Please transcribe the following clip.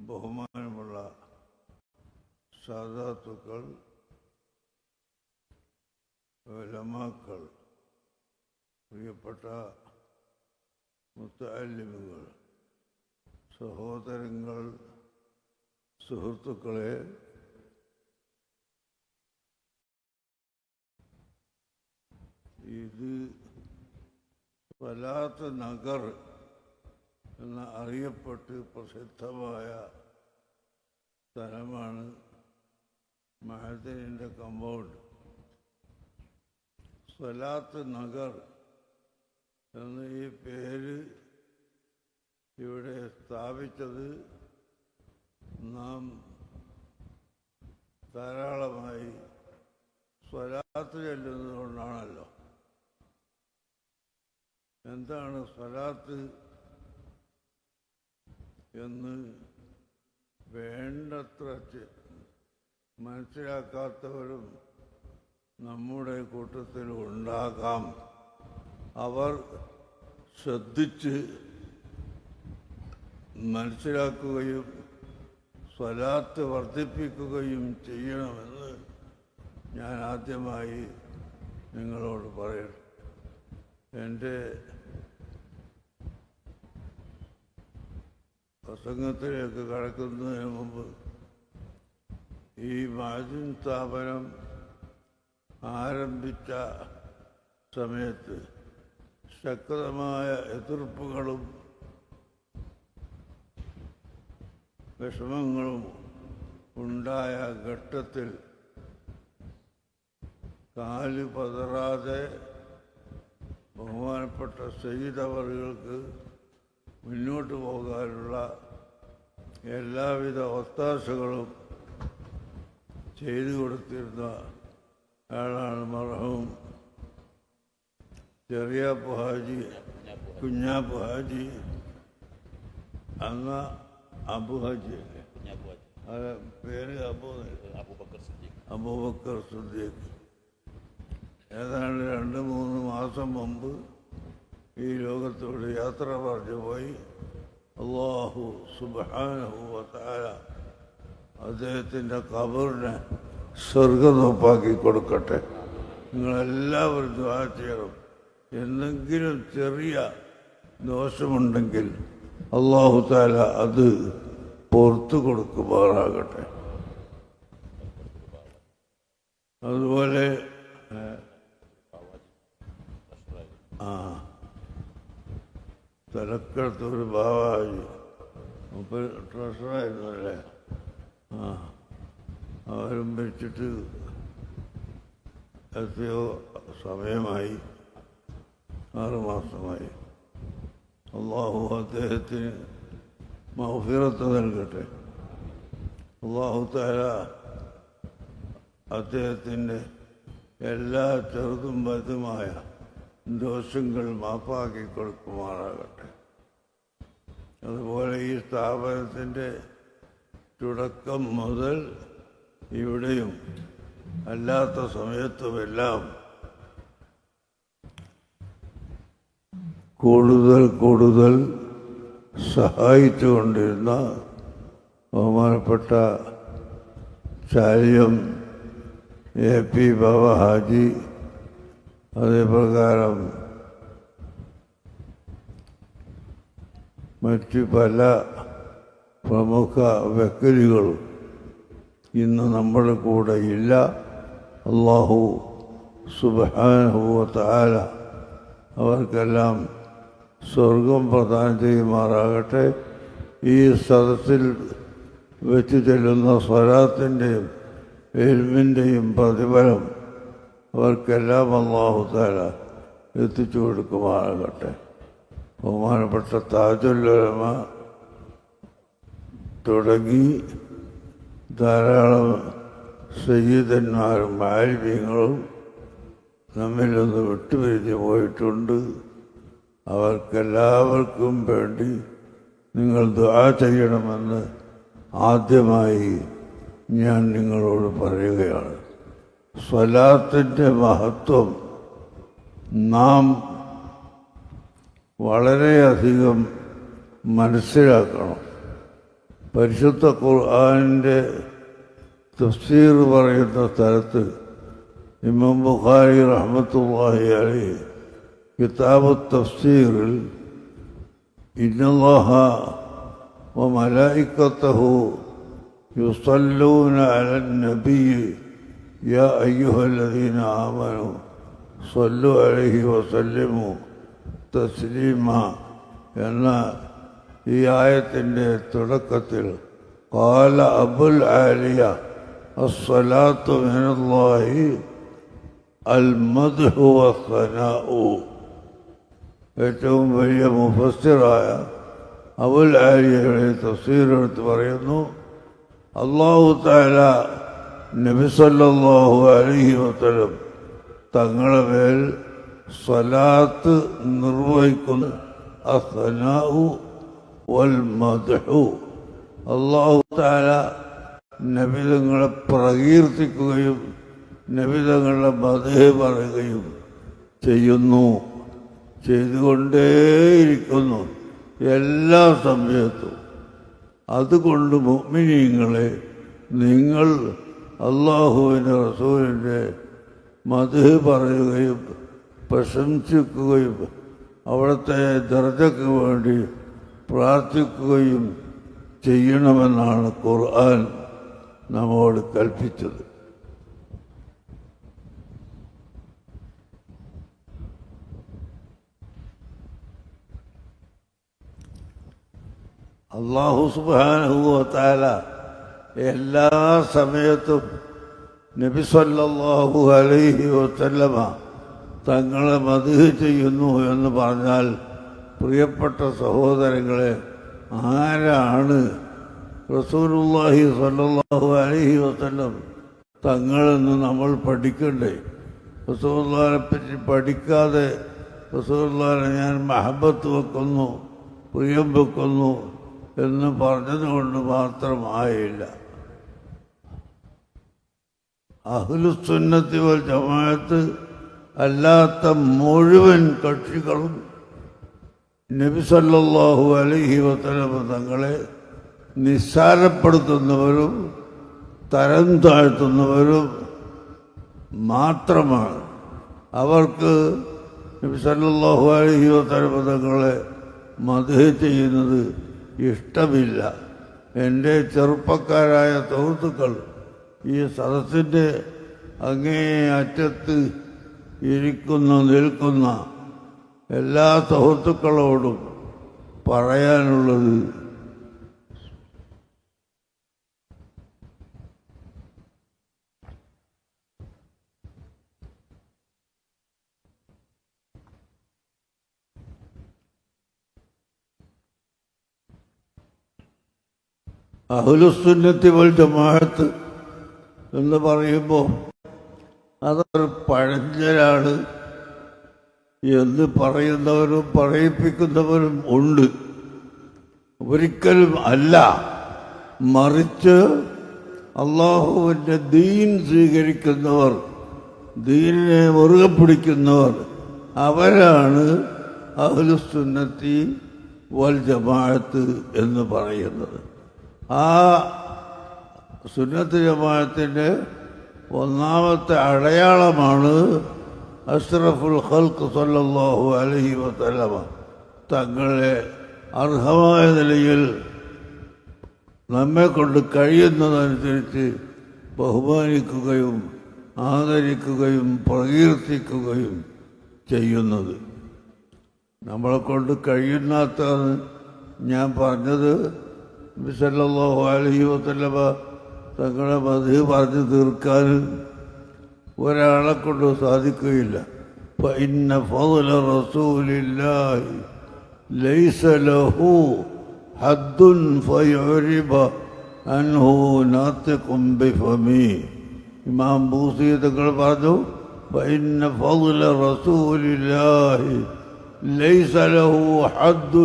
ബഹുമാനമുള്ള സാധാത്തുക്കൾ ലമാക്കൾ പ്രിയപ്പെട്ട മുത്താലിമുകൾ സഹോദരങ്ങൾ സുഹൃത്തുക്കളെ ഇത് വലാത്ത നഗർ എന്ന് അറിയപ്പെട്ട് പ്രസിദ്ധമായ സ്ഥലമാണ് മഹദീനിന്റെ കമ്പൗണ്ട് സ്വലാത്ത് നഗർ എന്ന ഈ പേര് ഇവിടെ സ്ഥാപിച്ചത് നാം ധാരാളമായി സ്വലാത്ത് ചെല്ലുന്നതുകൊണ്ടാണല്ലോ എന്താണ് സ്വലാത്ത്? എന്ന് വേണ്ടത്ര മനസ്സിലാക്കാത്തവരും നമ്മുടെ കൂട്ടത്തിൽ ഉണ്ടാകാം. അവർ ശ്രദ്ധിച്ച് മനസ്സിലാക്കുകയും സ്വലാത്ത് വർദ്ധിപ്പിക്കുകയും ചെയ്യണമെന്ന് ഞാൻ ആദ്യമായി നിങ്ങളോട് പറയണം. എന്റെ പ്രസംഗത്തിലേക്ക് കടക്കുന്നതിന് മുമ്പ് ഈ മാജിൻ സ്ഥാപനം ആരംഭിച്ച സമയത്ത് ശക്തമായ എതിർപ്പുകളും വിഷമങ്ങളും ഉണ്ടായ ഘട്ടത്തിൽ കാൽ പതറാതെ ബഹുമാനപ്പെട്ട സയ്യിദ് മുന്നോട്ട് പോകാനുള്ള എല്ലാവിധ ഒത്താശകളും ചെയ്തു കൊടുത്തിരുന്ന ആളാണ് മർഹവും ചെറിയ പുഹാജി കുഞ്ഞാപ്പു ഹാജി അന്ന് അബു ഹാജി. അല്ലേ അത് പേര് അബൂബക്കർ സുദ്ദീഖ്. ഏതാണ്ട് രണ്ട് മൂന്ന് മാസം മുമ്പ് ഈ ലോകത്തോട് യാത്ര പറഞ്ഞു പോയി. അള്ളാഹു സുബാനുഭവത്തായ അദ്ദേഹത്തിന്റെ കബറിനെ സ്വർഗനോപ്പാക്കി കൊടുക്കട്ടെ. നിങ്ങളെല്ലാവരും ദ്വാ ചെയ്യണം. എന്തെങ്കിലും ചെറിയ ദോഷമുണ്ടെങ്കിൽ അള്ളാഹു താല അത് പുറത്തു കൊടുക്കുമാറാകട്ടെ. അതുപോലെ ആ തലക്കടുത്തൊരു ബാവാജി മുപ്പത് ട്രഷറായിരുന്നു അല്ലേ ആ. അവരും വെച്ചിട്ട് എത്രയോ സമയമായി. ആറുമാസമായി അള്ളാഹു അദ്ദേഹത്തിന് മൗഫിറത്ത് നൽകട്ടെ. അള്ളാഹു താര അദ്ദേഹത്തിന്റെ എല്ലാ ചെറുതും വലുതുമായ ദോഷങ്ങൾ മാപ്പാക്കി കൊടുക്കുമാറാകട്ടെ. അതുപോലെ ഈ സ്ഥാപനത്തിന്റെ തുടക്കം മുതൽ ഇവിടെയും അല്ലാത്ത സമയത്തുമെല്ലാം കൂടുതൽ കൂടുതൽ സഹായിച്ചുകൊണ്ടിരുന്ന ബഹുമാനപ്പെട്ട ചാര്യം എ പി ബാബ ഹാജി അതേപ്രകാരം മറ്റു പല പ്രമുഖ വ്യക്തികളും ഇന്ന് നമ്മുടെ കൂടെ ഇല്ല. അള്ളാഹു സുബാനുഭവത്താല അവർക്കെല്ലാം സ്വർഗം പ്രദാനം ചെയ്യുമാറാകട്ടെ. ഈ സദസ്സിൽ വെച്ച് ചെല്ലുന്ന സ്വരാത്തിന്റെയും എൽമിന്റെയും പ്രതിഫലം അവർക്കെല്ലാം അള്ളാഹു താല എത്തിച്ചു കൊടുക്കുമാകട്ടെ ബഹുമാനപ്പെട്ട താജുല്ലമ തുടങ്ങി ധാരാളം സയ്യിദന്മാരും മാലിന്യങ്ങളും നമ്മിൽ നിന്ന് വിട്ടുപിരിഞ്ഞു പോയിട്ടുണ്ട്. അവർക്കെല്ലാവർക്കും വേണ്ടി നിങ്ങൾ ദുആ ചെയ്യണമെന്ന് ആദ്യമായി ഞാൻ നിങ്ങളോട് പറയുകയാണ്. സ്വലാത്തിൻ്റെ മഹത്വം നാം വളരെയധികം മനസ്സിലാക്കണം പരിശുദ്ധ ഖുർആാനിൻ്റെ തഫ്സീർ പറയുന്ന സ്ഥലത്ത് ഇമാം ബുഖാരി റഹ്മത്തുള്ളാഹി അലൈഹി കിതാബ് തഫ്സീറിൽ ഇന്നല്ലാഹ وملائكته يصلون على النبي يا أيها الذين آمنوا صلوا عليه وسلموا تسليما എന്ന ഈ ആയത്തിൻ്റെ തുടക്കത്തിൽ قال أبو العالية الصلاة من الله المدح والثناء ഏറ്റവും വലിയ മുഫസ്സിറായ അബുൽ ആലിയയുടെ തഫ്സീറെടുത്ത് പറയുന്നു അള്ളാഹു താല നബി സല്ലല്ലാഹു അലൈഹി വസല്ലം തങ്ങളുടെ മേൽ സ്വലാത്ത് നിർവഹിക്കുന്ന അസനാഹു വൽ മദ്ഹു. അള്ളാഹു താല നബിതങ്ങളെ പ്രകീർത്തിക്കുകയും നബിതങ്ങളുടെ മതേ പറയുകയും ചെയ്യുന്നു. ചെയ്തുകൊണ്ടേയിരിക്കുന്നു എല്ലാ സമയത്തും. അതുകൊണ്ട് മുഅ്മിനീങ്ങളെ നിങ്ങൾ അള്ളാഹുവിന്റെ റസൂലിന്റെ മത് പറയുകയും പ്രശംസിക്കുകയും അവിടുത്തെ ദർജയ്ക്ക് വേണ്ടി പ്രാർത്ഥിക്കുകയും ചെയ്യണമെന്നാണ് ഖുർആൻ നമ്മോട് കൽപ്പിച്ചത്. അള്ളാഹു സുബാനുഭവത്താല എല്ലാ സമയത്തും നബി സല്ലല്ലാഹു അലൈഹി വസല്ലമ തങ്ങളെ മതി ചെയ്യുന്നു എന്ന് പറഞ്ഞാൽ പ്രിയപ്പെട്ട സഹോദരങ്ങളെ ആരാണ് റസൂലുള്ളാഹി സല്ലാഹു അലഹി വസല്ലം തങ്ങളെന്ന് നമ്മൾ പഠിക്കണ്ടേ? റസൂലുള്ളാഹിനെ പറ്റി പഠിക്കാതെ റസൂല്ലാനെ ഞാൻ മഹബത്ത് വെക്കുന്നു പ്രിയം വെക്കുന്നു എന്ന് പറഞ്ഞതുകൊണ്ട് മാത്രമായില്ല. അഹ്ലുസുന്നത്തി വൽ ജമാഅത്ത് അല്ലാത്ത മുഴുവൻ കക്ഷികളും നബി സല്ലല്ലാഹു അലൈഹി വസല്ലം തങ്ങളെ നിസ്സാരപ്പെടുത്തുന്നവരും തരം താഴ്ത്തുന്നവരും മാത്രമാണ്. അവർക്ക് നബി സല്ലല്ലാഹു അലൈഹി വസല്ലം തങ്ങളെ മധു ചെയ്യുന്നത് ഇഷ്ടമില്ല. എന്റെ ചെറുപ്പക്കാരായ സുഹൃത്തുക്കൾ ഈ സദസ്സിന്റെ അങ്ങേ അറ്റത്ത് ഇരിക്കുന്ന നിൽക്കുന്ന എല്ലാ സുഹൃത്തുക്കളോടും പറയാനുള്ളത് അഹുലുസുന്നത്തി വൽ ജമാഅത്ത് എന്ന് പറയുമ്പോൾ അതൊരു പഴഞ്ചനാണ് എന്ന് പറയുന്നവരും പറയിപ്പിക്കുന്നവരും ഉണ്ട്. ഒരിക്കലും അല്ല. മറിച്ച് അള്ളാഹുവിന്റെ ദീൻ സ്വീകരിക്കുന്നവർ ദീനിനെ മുറുകെ പിടിക്കുന്നവർ അവരാണ് അഹ്ലുസുന്നത്തി വൽ ജമാഅത്ത് എന്ന് പറയുന്നത്. ആ സുന്നത്ത് ജമാഅത്തിന്റെ ഒന്നാമത്തെ അടയാളമാണ് അഷ്റഫുൽ ഖൽക്ക് സല്ലാഹു അലഹി വസ്ലമ തങ്ങളെ അർഹമായ നിലയിൽ നമ്മെ കൊണ്ട് കഴിയുന്നതനുസരിച്ച് ബഹുമാനിക്കുകയും ആദരിക്കുകയും പ്രകീർത്തിക്കുകയും ചെയ്യുന്നത്. നമ്മളെ കൊണ്ട് കഴിയുന്നാത്താണ് ഞാൻ പറഞ്ഞത്. സല്ലല്ലാഹു അലഹി വസല്ലമ തങ്ങളെ മതി പറഞ്ഞു തീർക്കാൻ ഒരാളെ കൊണ്ട് സാധിക്കുകയില്ല فإن فضل رسول الله ليس له حد فيعرب عنه ناطق بفمه ഇമാം ബൂസി തങ്ങൾ പറഞ്ഞു فإن فضل رسول الله ليس له حد